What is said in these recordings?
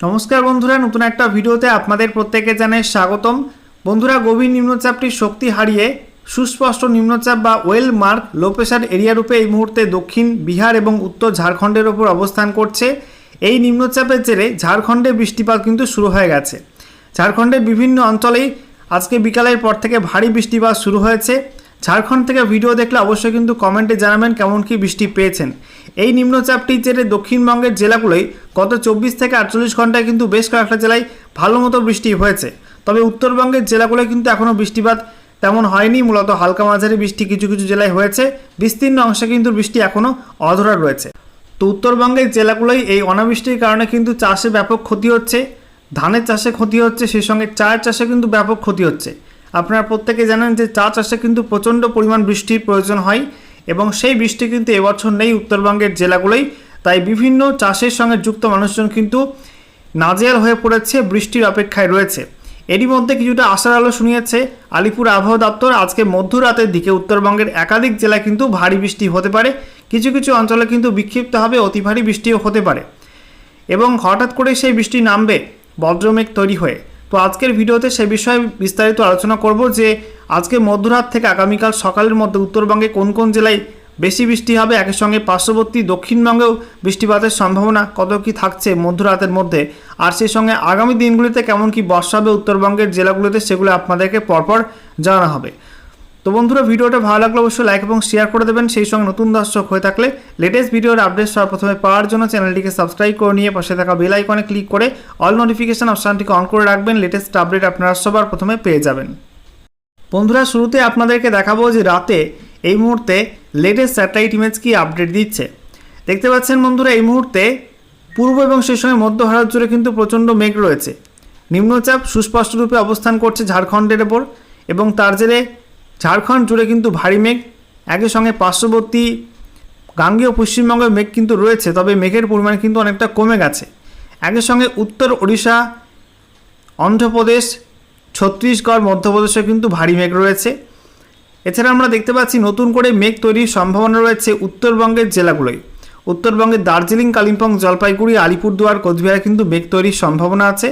নমস্কার বন্ধুরা, নতুন একটা ভিডিওতে আপনাদের প্রত্যেকে জানাই স্বাগতম। বন্ধুরা, গভীর নিম্নচাপটির শক্তি হারিয়ে সুস্পষ্ট নিম্নচাপ বা well mark low pressure area রূপে এই মুহূর্তে দক্ষিণ বিহার এবং উত্তর ঝাড়খণ্ডের ওপর অবস্থান করছে। এই নিম্নচাপের জেরে ঝাড়খণ্ডে বৃষ্টিপাত কিন্তু শুরু হয়ে গেছে। ঝাড়খণ্ডের বিভিন্ন অঞ্চলেই আজকে বিকালের পর থেকে ভারী বৃষ্টিপাত শুরু হয়েছে। ঝাড়খণ্ড থেকে ভিডিও দেখলে অবশ্যই কিন্তু কমেন্টে জানাবেন কেমন কি বৃষ্টি পেয়েছেন। এই নিম্নচাপটির জেরে দক্ষিণবঙ্গের জেলাগুলোই গত চব্বিশ থেকে আটচল্লিশ ঘন্টায় কিন্তু বেশ কয়েকটা জেলায় ভালো মতো বৃষ্টি হয়েছে। তবে উত্তরবঙ্গের জেলাগুলোয় কিন্তু এখনও বৃষ্টিপাত তেমন হয়নি, মূলত হালকা মাঝারি বৃষ্টি কিছু কিছু জেলায় হয়েছে। বিস্তীর্ণ অংশে কিন্তু বৃষ্টি এখনও অধরা রয়েছে। তো উত্তরবঙ্গের জেলাগুলোই এই অনাবৃষ্টির কারণে কিন্তু চাষে ব্যাপক ক্ষতি হচ্ছে, ধানের চাষে ক্ষতি হচ্ছে, সেই সঙ্গে চায়ের চাষে কিন্তু ব্যাপক ক্ষতি হচ্ছে। আপনারা প্রত্যেকে জানেন যে চা চাষে কিন্তু প্রচণ্ড পরিমাণ বৃষ্টির প্রয়োজন হয় এবং সেই বৃষ্টি কিন্তু এবছর নেই উত্তরবঙ্গের জেলাগুলোই। তাই বিভিন্ন চাষের সঙ্গে যুক্ত মানুষজন কিন্তু নাজেয়াল হয়ে পড়েছে, বৃষ্টির অপেক্ষায় রয়েছে। এরই মধ্যে কিছুটা আশার আলো শুনিয়েছে আলিপুর আবহাওয়া দপ্তর। আজকে মধ্যরাতের দিকে উত্তরবঙ্গের একাধিক জেলায় কিন্তু ভারী বৃষ্টি হতে পারে। কিছু কিছু অঞ্চলে কিন্তু বিক্ষিপ্ত হবে, অতি ভারী বৃষ্টিও হতে পারে। এবং হঠাৎ করে সেই বৃষ্টি নামবে বজ্রমেঘ তৈরি হয়ে। তো আজকের ভিডিওতে সে বিষয়ে বিস্তারিত আলোচনা করব যে আজকে মধ্যরাত থেকে আগামীকাল সকালের মধ্যে উত্তরবঙ্গে কোন কোন জেলায় বেশি বৃষ্টি হবে একই সঙ্গে পার্শ্ববর্তী দক্ষিণবঙ্গেও বৃষ্টিপাতের সম্ভাবনা কত কি থাকছে মধ্যরাতের মধ্যে? আর সেই সঙ্গে আগামী দিনগুলিতে কেমন কি বর্ষা হবে উত্তরবঙ্গের জেলাগুলোতে সেগুলো আপনাদেরকে পরপর জানা হবে। তো বন্ধুরা, ভিডিওটা ভালো লাগলে অবশ্যই লাইক এবং শেয়ার করে দেবেন। সেই সঙ্গে নতুন দর্শক হয়ে থাকলে লেটেস্ট ভিডিওর আপডেট সর্বপ্রথমে পাওয়ার জন্য চ্যানেলটিকে সাবস্ক্রাইব করে নিয়ে পাশে থাকা বেল আইকনে ক্লিক করে অল নোটিফিকেশান অপশানটিকে অন করে রাখবেন। লেটেস্ট আপডেট আপনারা সবার প্রথমে পেয়ে যাবেন। বন্ধুরা, শুরুতে আপনাদেরকে দেখাবো যে রাতে এই মুহূর্তে লেটেস্ট স্যাটেলাইট ইমেজ কি আপডেট দিচ্ছে। দেখতে পাচ্ছেন বন্ধুরা, এই মুহূর্তে পূর্ব এবং সেই সময় মধ্য ভারত জুড়ে কিন্তু প্রচণ্ড মেঘ রয়েছে। নিম্নচাপ সুস্পষ্ট রূপে অবস্থান করছে ঝাড়খণ্ডের ওপর এবং তার জেরে ঝাড়খণ্ড জুড়ে কিন্তু ভারী মেঘ। একই সঙ্গে পার্শ্ববর্তী গাঙ্গেয় পশ্চিমবঙ্গের মেঘ কিন্তু রয়েছে, তবে মেঘের পরিমাণ কিন্তু অনেকটা কমে গেছে। একই সঙ্গে উত্তর ওড়িশা, অন্ধ্রপ্রদেশ, ছত্তিশগড় মধ্যপ্রদেশে কিন্তু ভারী মেঘ রয়েছে। এছাড়া আমরা দেখতে পাচ্ছি নতুন করে মেঘ তৈরির সম্ভাবনা রয়েছে উত্তরবঙ্গের জেলাগুলোয়। উত্তরবঙ্গের দার্জিলিং, কালিম্পং, জলপাইগুড়ি, আলিপুরদুয়ার, কোচবিহারে কিন্তু মেঘ তৈরির সম্ভাবনা আছে।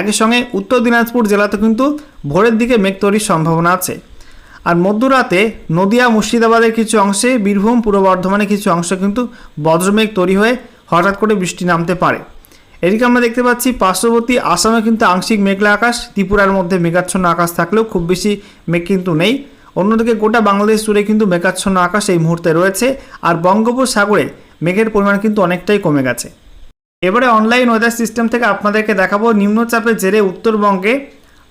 একই সঙ্গে উত্তর দিনাজপুর জেলাতে কিন্তু ভোরের দিকে মেঘ তৈরির সম্ভাবনা আছে। আর মধ্যরাতে নদিয়া মুর্শিদাবাদের কিছু অংশে, বীরভূম, পূর্ব বর্ধমানের কিছু অংশ কিন্তু বজ্রমেঘ তৈরি হয়ে হঠাৎ করে বৃষ্টি নামতে পারে। এদিকে আমরা দেখতে পাচ্ছি, পার্শ্ববর্তী আসামে কিন্তু আংশিক মেঘলা আকাশ, ত্রিপুরার মধ্যে মেঘাচ্ছন্ন আকাশ থাকলেও খুব বেশি মেঘ কিন্তু নেই। অন্যদিকে গোটা বাংলাদেশ জুড়ে কিন্তু মেঘাচ্ছন্ন আকাশ এই মুহূর্তে রয়েছে আর বঙ্গোপসাগরে মেঘের পরিমাণ কিন্তু অনেকটাই কমে গেছে। এবারে অনলাইন ওয়েদার সিস্টেম থেকে আপনাদেরকে দেখাবো, নিম্নচাপের জেরে উত্তরবঙ্গে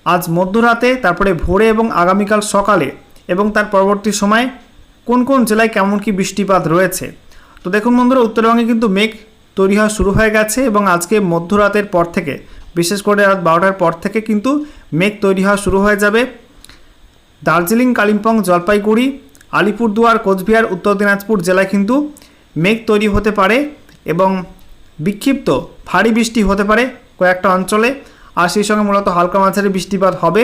আজ মধ্যরাতে, তারপরে ভোরে এবং আগামীকাল সকালে এবং তার পরবর্তী সময়ে কোন কোন জেলায় কেমন কি বৃষ্টিপাত রয়েছে? তো দেখুন বন্ধুরা, উত্তরবঙ্গে কিন্তু মেঘ তৈরি হওয়া শুরু হয়ে গেছে এবং আজকে মধ্যরাতের পর থেকে, বিশেষ করে রাত বারোটার পর থেকে কিন্তু মেঘ তৈরি হওয়া শুরু হয়ে যাবে। দার্জিলিং, কালিম্পং, জলপাইগুড়ি, আলিপুরদুয়ার, কোচবিহার, উত্তর দিনাজপুর জেলায় কিন্তু মেঘ তৈরি হতে পারে এবং বিক্ষিপ্ত ভারী বৃষ্টি হতে পারে কয়েকটা অঞ্চলে। আর সেই সঙ্গে মূলত হালকা মাঝারি বৃষ্টিপাত হবে।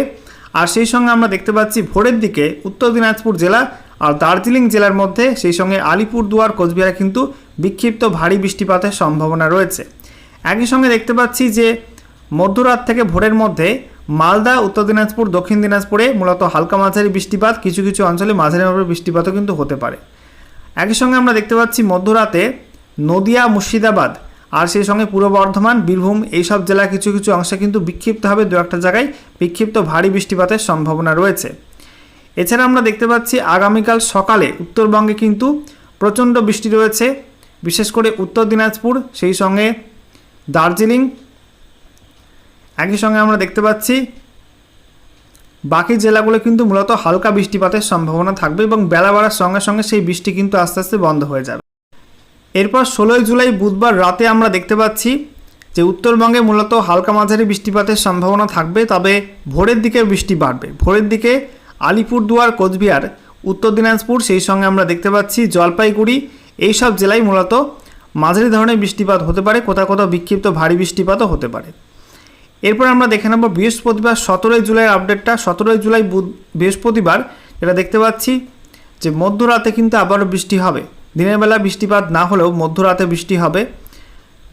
আর সেই সঙ্গে আমরা দেখতে পাচ্ছি ভোরের দিকে উত্তর দিনাজপুর জেলা আর দার্জিলিং জেলার মধ্যে সেই সঙ্গে আলিপুরদুয়ার, কোচবিহারে কিন্তু বিক্ষিপ্ত ভারী বৃষ্টিপাতের সম্ভাবনা রয়েছে। একই সঙ্গে দেখতে পাচ্ছি যে মধ্যরাত থেকে ভোরের মধ্যে মালদা, উত্তর দিনাজপুর, দক্ষিণ দিনাজপুরে মূলত হালকা মাঝারি বৃষ্টিপাত, কিছু কিছু অঞ্চলে মাঝারি মাঝারি বৃষ্টিপাতও কিন্তু হতে পারে। একই সঙ্গে আমরা দেখতে পাচ্ছি মধ্যরাতে নদিয়া, মুর্শিদাবাদ আর সেই সঙ্গে পূর্ব বর্ধমান, বীরভূম এইসব জেলা কিছু কিছু অংশে কিন্তু বিক্ষিপ্ত হবে। দু একটা জায়গায় বিক্ষিপ্ত ভারী বৃষ্টিপাতের সম্ভাবনা রয়েছে। এছাড়া আমরা দেখতে পাচ্ছি আগামীকাল সকালে উত্তরবঙ্গে কিন্তু প্রচণ্ড বৃষ্টি রয়েছে। বিশেষ করে উত্তর দিনাজপুর, সেই সঙ্গে দার্জিলিং, একই সঙ্গে আমরা দেখতে পাচ্ছি বাকি জেলাগুলো কিন্তু মূলত হালকা বৃষ্টিপাতের সম্ভাবনা থাকবে এবং বেলা বাড়ার সঙ্গে সঙ্গে সেই বৃষ্টি কিন্তু আস্তে আস্তে বন্ধ হয়ে যাবে। এরপর ষোলোই জুলাই বুধবার রাতে আমরা দেখতে পাচ্ছি যে উত্তরবঙ্গে মূলত হালকা মাঝারি বৃষ্টিপাতের সম্ভাবনা থাকবে, তবে ভোরের দিকে বৃষ্টি বাড়বে। ভোরের দিকে আলিপুরদুয়ার, কোচবিহার, উত্তর দিনাজপুর, সেই সঙ্গে আমরা দেখতে পাচ্ছি জলপাইগুড়ি এই সব জেলায় মূলত মাঝারি ধরনের বৃষ্টিপাত হতে পারে, কোথাও কোথাও বিক্ষিপ্ত ভারী বৃষ্টিপাতও হতে পারে। এরপর আমরা দেখে নেব বৃহস্পতিবার, সতেরোই জুলাইয়ের আপডেটটা। সতেরোই জুলাই বৃহস্পতিবার যেটা দেখতে পাচ্ছি যে মধ্যরাতে কিন্তু আবারও বৃষ্টি হবে। দিনের বেলা বৃষ্টিপাত না হলেও মধ্যরাতে বৃষ্টি হবে।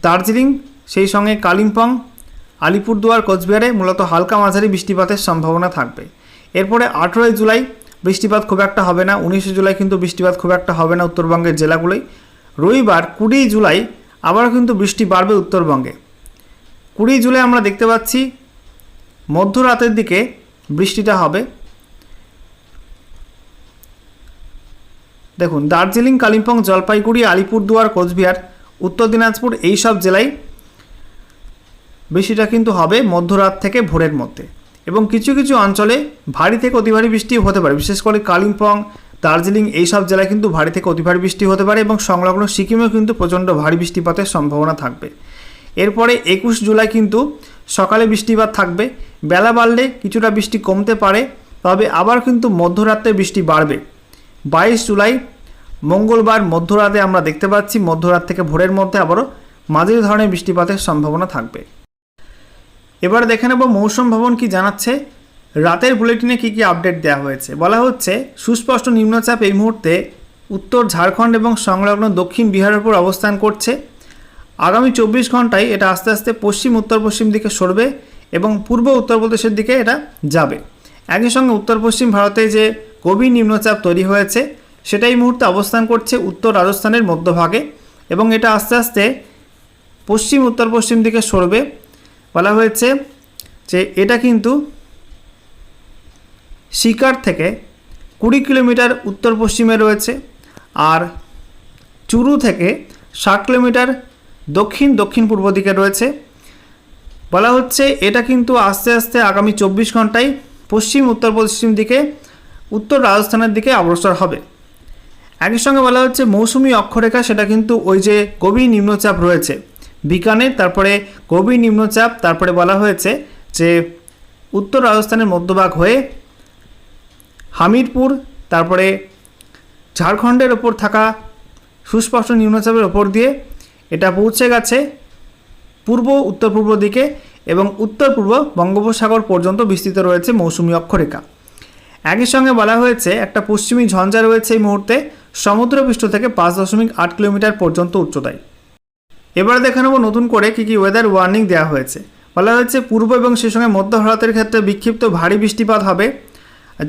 দার্জিলিং, সেই সঙ্গে কালিম্পং, আলিপুরদুয়ার, কোচবিহারে মূলত হালকা মাঝারি বৃষ্টিপাতের সম্ভাবনা থাকবে। এরপরে আঠেরোই জুলাই বৃষ্টিপাত খুব একটা হবে না, উনিশে জুলাই কিন্তু বৃষ্টিপাত খুব একটা হবে না উত্তরবঙ্গের জেলাগুলোই রবিবার কুড়ি জুলাই আবারও কিন্তু বৃষ্টি বাড়বে উত্তরবঙ্গে। কুড়ি জুলাই আমরা দেখতে পাচ্ছি মধ্যরাতের দিকে বৃষ্টিটা হবে। দেখুন, দার্জিলিং, কালিম্পং, জলপাইগুড়ি, আলিপুরদুয়ার, কোচবিহার, উত্তর দিনাজপুর এই সব জেলায় বৃষ্টিটা কিন্তু হবে মধ্যরাত থেকে ভোরের মধ্যে। এবং কিছু কিছু অঞ্চলে ভারী থেকে অতি ভারী বৃষ্টি হতে পারে। বিশেষ করে কালিম্পং, দার্জিলিং এই সব জেলায় কিন্তু ভারী থেকে অতি ভারী বৃষ্টি হতে পারে এবং সংলগ্ন সিকিমেও কিন্তু প্রচণ্ড ভারী বৃষ্টিপাতের সম্ভাবনা থাকবে। এরপরে একুশ জুলাই কিন্তু সকালে বৃষ্টিপাত থাকবে। বেলা বাড়লে কিছুটা বৃষ্টি কমতে পারে, তবে আবার কিন্তু মধ্যরাত্রে বৃষ্টি বাড়বে। বাইশ জুলাই, মঙ্গলবার মধ্যরাতে আমরা দেখতে পাচ্ছি, মধ্যরাত থেকে ভোরের মধ্যে আবারও মাঝারি ধরনের বৃষ্টিপাতের সম্ভাবনা থাকবে। এবার দেখে নেব মৌসুম ভবন কি জানাচ্ছে। রাতের বুলেটিনে কি কি আপডেট দেওয়া হয়েছে? বলা হচ্ছে, সুস্পষ্ট নিম্নচাপ এই মুহূর্তে উত্তর ঝাড়খণ্ড এবং সংলগ্ন দক্ষিণ বিহারের উপর অবস্থান করছে। আগামী চব্বিশ ঘন্টায় এটা আস্তে আস্তে পশ্চিম, উত্তর পশ্চিম দিকে সরবে এবং পূর্ব উত্তরপ্রদেশের দিকে এটা যাবে। একই সঙ্গে উত্তর পশ্চিম ভারতে যে গভীর নিম্নচাপ তৈরি হয়েছে সেটা এই মুহূর্তে অবস্থান করছে উত্তর রাজস্থানের মধ্যভাগে এবং এটা আস্তে আস্তে পশ্চিম, উত্তর পশ্চিম দিকে সরবে। বলা হয়েছে যে এটা কিন্তু শিকার থেকে কুড়ি কিলোমিটার উত্তর পশ্চিমে রয়েছে আর চুরু থেকে ষাট কিলোমিটার দক্ষিণ দক্ষিণ পূর্ব দিকে রয়েছে। বলা হচ্ছে এটা কিন্তু আস্তে আস্তে আগামী চব্বিশ ঘন্টায় পশ্চিম, উত্তর, পশ্চিম দিকে, উত্তর রাজস্থানের দিকে অগ্রসর হবে। একই সঙ্গে বলা হচ্ছে মৌসুমি অক্ষরেখা, সেটা কিন্তু ওই যে গভীর নিম্নচাপ রয়েছে। বিকানের তারপরে গভীর নিম্নচাপ, তারপরে বলা হয়েছে যে উত্তর রাজস্থানের মধ্যভাগ হয়ে হামিরপুর, তারপরে ঝাড়খণ্ডের ওপর থাকা সুস্পষ্ট নিম্নচাপের ওপর দিয়ে এটা পৌঁছে গেছে। পূর্ব উত্তর পূর্ব দিকে এবং উত্তর পূর্ব বঙ্গোপসাগর পর্যন্ত বিস্তৃত রয়েছে মৌসুমি অক্ষরেখা। একই সঙ্গে বলা হয়েছে, একটা পশ্চিমী ঝঞ্ঝা রয়েছে এই মুহূর্তে সমুদ্রপৃষ্ঠ থেকে পাঁচ দশমিক আট কিলোমিটার পর্যন্ত উচ্চতায়। এবারে দেখে নেব নতুন করে কী কী ওয়েদার ওয়ার্নিং দেওয়া হয়েছে। বলা হয়েছে, পূর্ব এবং সেই সঙ্গে মধ্য ভারতের ক্ষেত্রে বিক্ষিপ্ত ভারী বৃষ্টিপাত হবে।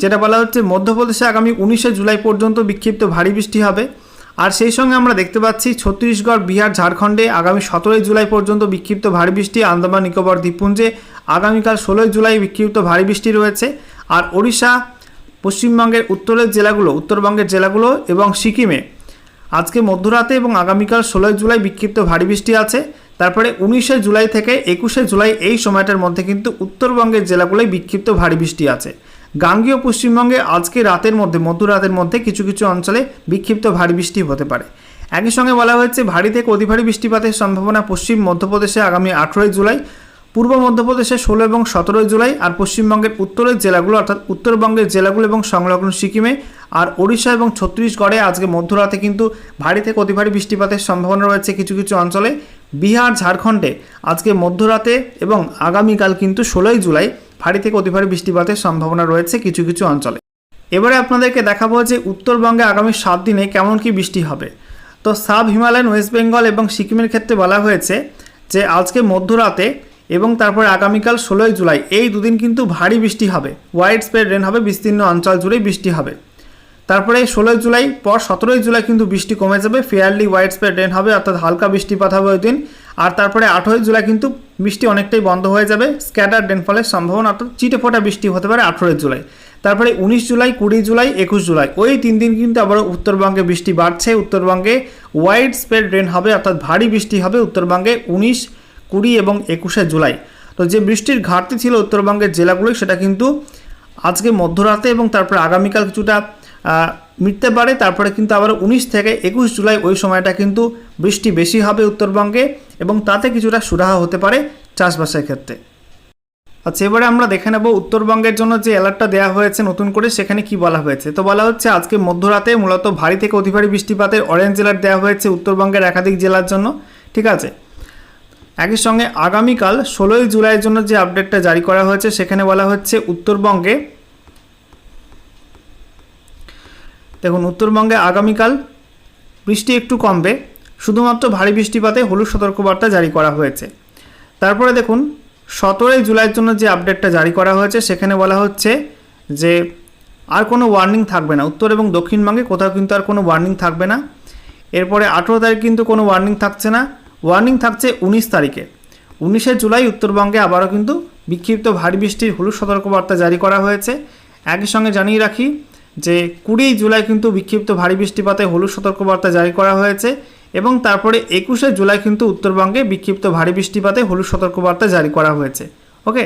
যেটা বলা হচ্ছে, মধ্যপ্রদেশে আগামী উনিশে জুলাই পর্যন্ত বিক্ষিপ্ত ভারী বৃষ্টি হবে। আর সেই সঙ্গে আমরা দেখতে পাচ্ছি ছত্তিশগড়, বিহার, ঝাড়খণ্ডে আগামী সতেরোই জুলাই পর্যন্ত বিক্ষিপ্ত ভারী বৃষ্টি, আন্দামান, নিকোবর, দ্বীপপুঞ্জে আগামীকাল ষোলোই জুলাই বিক্ষিপ্ত ভারী বৃষ্টি রয়েছে। আর ওড়িশা, পশ্চিমবঙ্গের উত্তরের জেলাগুলো, উত্তরবঙ্গের জেলাগুলো এবং সিকিমে আজকে মধ্যরাতে এবং আগামীকাল ষোলোই জুলাই বিক্ষিপ্ত ভারী বৃষ্টি আছে। তারপরে উনিশে জুলাই থেকে একুশে জুলাই এই সময়টার মধ্যে কিন্তু উত্তরবঙ্গের জেলাগুলোয় বিক্ষিপ্ত ভারী বৃষ্টি আছে। গাঙ্গীয় পশ্চিমবঙ্গে আজকে রাতের মধ্যে মধ্যরাতের মধ্যে কিছু কিছু অঞ্চলে বিক্ষিপ্ত ভারী বৃষ্টি হতে পারে। একই সঙ্গে বলা হয়েছে, ভারী থেকে অতি ভারী বৃষ্টিপাতের সম্ভাবনা পশ্চিম মধ্যপ্রদেশে আগামী আঠেরোই জুলাই, পূর্ব মধ্যপ্রদেশে ষোলো এবং সতেরোই জুলাই, আর পশ্চিমবঙ্গের উত্তরের জেলাগুলো, অর্থাৎ উত্তরবঙ্গের জেলাগুলো এবং সংলগ্ন সিকিমে, আর ওড়িশা এবং ছত্তিশগড়ে আজকে মধ্যরাতে কিন্তু ভারী থেকে অতি ভারী বৃষ্টিপাতের সম্ভাবনা রয়েছে কিছু কিছু অঞ্চলে। বিহার, ঝাড়খণ্ডে আজকে মধ্যরাতে এবং আগামীকাল কিন্তু ষোলোই জুলাই ভারী থেকে অতি ভারী বৃষ্টিপাতের সম্ভাবনা রয়েছে কিছু কিছু অঞ্চলে। এবারে আপনাদেরকে দেখাবো যে উত্তরবঙ্গে আগামী সাত দিনে কেমন কি বৃষ্টি হবে। তো সাব হিমালয়ান, ওয়েস্ট বেঙ্গল এবং সিকিমের ক্ষেত্রে বলা হয়েছে যে আজকে মধ্যরাতে এবং তারপরে আগামীকাল ষোলোই জুলাই এই দুদিন কিন্তু ভারী বৃষ্টি হবে। ওয়াইড স্প্রেড রেন হবে, বিস্তীর্ণ অঞ্চল জুড়েই বৃষ্টি হবে। তারপরে ষোলোই জুলাই পর সতেরোই জুলাই কিন্তু বৃষ্টি কমে যাবে ফেয়ারলি ওয়াইড স্প্রেড রেন হবে, অর্থাৎ হালকা বৃষ্টিপাত হবে ওই দিন। আর তারপরে আঠেরোই জুলাই কিন্তু বৃষ্টি অনেকটাই বন্ধ হয়ে যাবে। স্ক্যাটার রেনফলের সম্ভাবনা অর্থাৎ চিটে ফোটা বৃষ্টি হতে পারে আঠেরোই জুলাই। তারপরে উনিশ জুলাই, কুড়ি জুলাই, একুশ জুলাই। ওই তিন দিন কিন্তু আবার উত্তরবঙ্গে বৃষ্টি বাড়ছে। উত্তরবঙ্গে ওয়াইড স্প্রেড রেন হবে, অর্থাৎ ভারী বৃষ্টি হবে উত্তরবঙ্গে উনিশ, কুড়ি এবং একুশে জুলাই। তো যে বৃষ্টির ঘাটতি ছিল উত্তরবঙ্গের জেলাগুলোই সেটা কিন্তু আজকে মধ্যরাতে এবং তারপরে আগামীকাল কিছুটা মিটতে পারে, তারপরে কিন্তু আবার উনিশ থেকে একুশ জুলাই ওই সময়টা কিন্তু বৃষ্টি বেশি হবে উত্তরবঙ্গে এবং তাতে কিছুটা সুরাহা হতে পারে চাষবাসের ক্ষেত্রে। আচ্ছা এবারে আমরা দেখে নেব উত্তরবঙ্গের জন্য যে অ্যালার্টটা দেওয়া হয়েছে নতুন করে, সেখানে কি বলা হয়েছে? তো বলা হচ্ছে, আজকে মধ্যরাতে মূলত ভারী থেকে অতি ভারী বৃষ্টিপাতের অরেঞ্জ অ্যালার্ট দেওয়া হয়েছে উত্তরবঙ্গের একাধিক জেলার জন্য, ঠিক আছে? একই সঙ্গে আগামীকাল ষোলোই জুলাইয়ের জন্য যে আপডেটটা জারি করা হয়েছে, সেখানে বলা হচ্ছে উত্তরবঙ্গে দেখুন, উত্তরবঙ্গে আগামীকাল বৃষ্টি একটু কমবে। শুধুমাত্র ভারী বৃষ্টিপাতে হলুদ সতর্কবার্তা জারি করা হয়েছে। তারপরে দেখুন, সতেরোই জুলাইয়ের জন্য যে আপডেটটা জারি করা হয়েছে, সেখানে বলা হচ্ছে যে আর কোনো ওয়ার্নিং থাকবে না। উত্তর এবং দক্ষিণবঙ্গে কোথাও কিন্তু আর কোনো ওয়ার্নিং থাকবে না। এরপরে আঠেরো তারিখ কিন্তু কোনো ওয়ার্নিং থাকছে না। ওয়ার্নিং থাকছে উনিশ তারিখে। উনিশে জুলাই উত্তরবঙ্গে আবারও কিন্তু বিক্ষিপ্ত ভারী বৃষ্টির হলুদ সতর্কবার্তা জারি করা হয়েছে। একই সঙ্গে জানিয়ে রাখি যে কুড়ি জুলাই কিন্তু বিক্ষিপ্ত ভারী বৃষ্টিপাতে হলুদ সতর্কবার্তা জারি করা হয়েছে এবং তারপরে একুশে জুলাই কিন্তু উত্তরবঙ্গে বিক্ষিপ্ত ভারী বৃষ্টিপাতে হলুদ সতর্কবার্তা জারি করা হয়েছে। ওকে